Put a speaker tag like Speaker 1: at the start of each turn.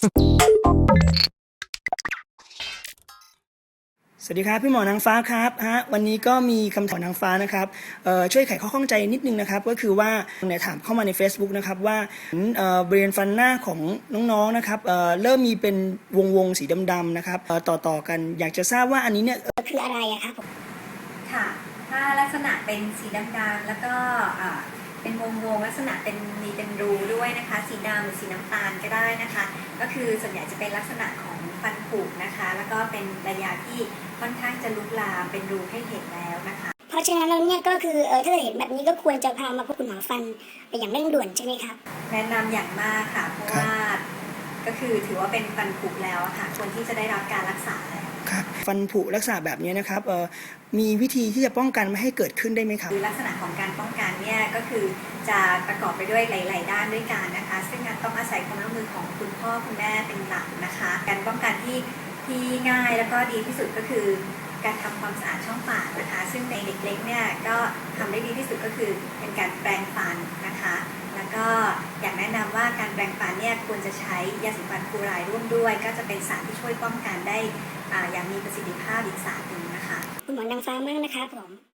Speaker 1: สวัสดีครับพี่หมอนางฟ้าครับฮะวันนี้ก็มีคำถามนางฟ้านะครับช่วยไขข้อข้องใจนิดนึงนะครับก็คือว่าเนี่ยถามเข้ามาใน Facebook นะครับว่าเบริเวณฟันหน้าของน้องๆนะครับเริ่มมีเป็นวงวงสีดำๆนะครับต่อต่อกันอยากจะทราบว่าอันนี้เนี่ย
Speaker 2: คืออะไรอะครับ
Speaker 3: ค่ะถ้าลักษณะเป็นสีดำๆแล้วก็อ่า งวงๆลักษณะเป็นมีเป็นรูด้วยนะคะ สีดำหรือสีน้ำตาลก็ได้นะคะ ก็คือส่วนใหญ่จะเป็นลักษณะของฟันผุนะคะ แล้วก็เป็นระยะที่ค่อนข้างจะลุกลามเป็นรูให้เห็นแล้วนะคะ
Speaker 2: เพราะฉะนั้นแล้วเนี่ยก็คือเออถ้าเห็นแบบนี้ก็ควรจะพามาพบคุณหมอฟันไปอย่างเร่งด่วนใช่ไหมครับ
Speaker 3: แนะนำอย่างมากค่ะ เพราะว่าก็คือถือว่าเป็นฟันผุแล้วอะค่ะควรที่จะได้รับการรักษาแล้ว
Speaker 1: ครับฟันผุลักษณะแบบนี้นะครับเอ่อมีวิธีที่จะป้องกันไม่ให้เกิดขึ้นได้ไหมครับ
Speaker 3: คือลักษณะของการป้องกันเนี่ย ก็คือจะประกอบไปด้วยหลาย ๆ ด้านด้วยกันนะคะ ซึ่งต้องอาศัยความร่วมมือของคุณพ่อคุณแม่เป็นหลักนะคะ การป้องกันที่ที่ง่ายแล้วก็ดีที่สุดก็คือการทำความสะอาดช่องปากนะคะ ซึ่งในเด็กเล็กเนี่ยก็ทำได้ดีที่สุดก็คือเป็นการแปรงฟันนะคะ แล้วก็อยากแนะนำว่าการแปรงฟันเนี่ยควรจะใช้ยาสีฟันฟูรด์ร่วมด้วย ก็จะเป็นสารที่ช่วยป้องกันได้ออย่างมีประสิทธิภาพอีกสารหนึ่งนะคะ
Speaker 2: คุณหมอนางฟ้ามากนะคะผม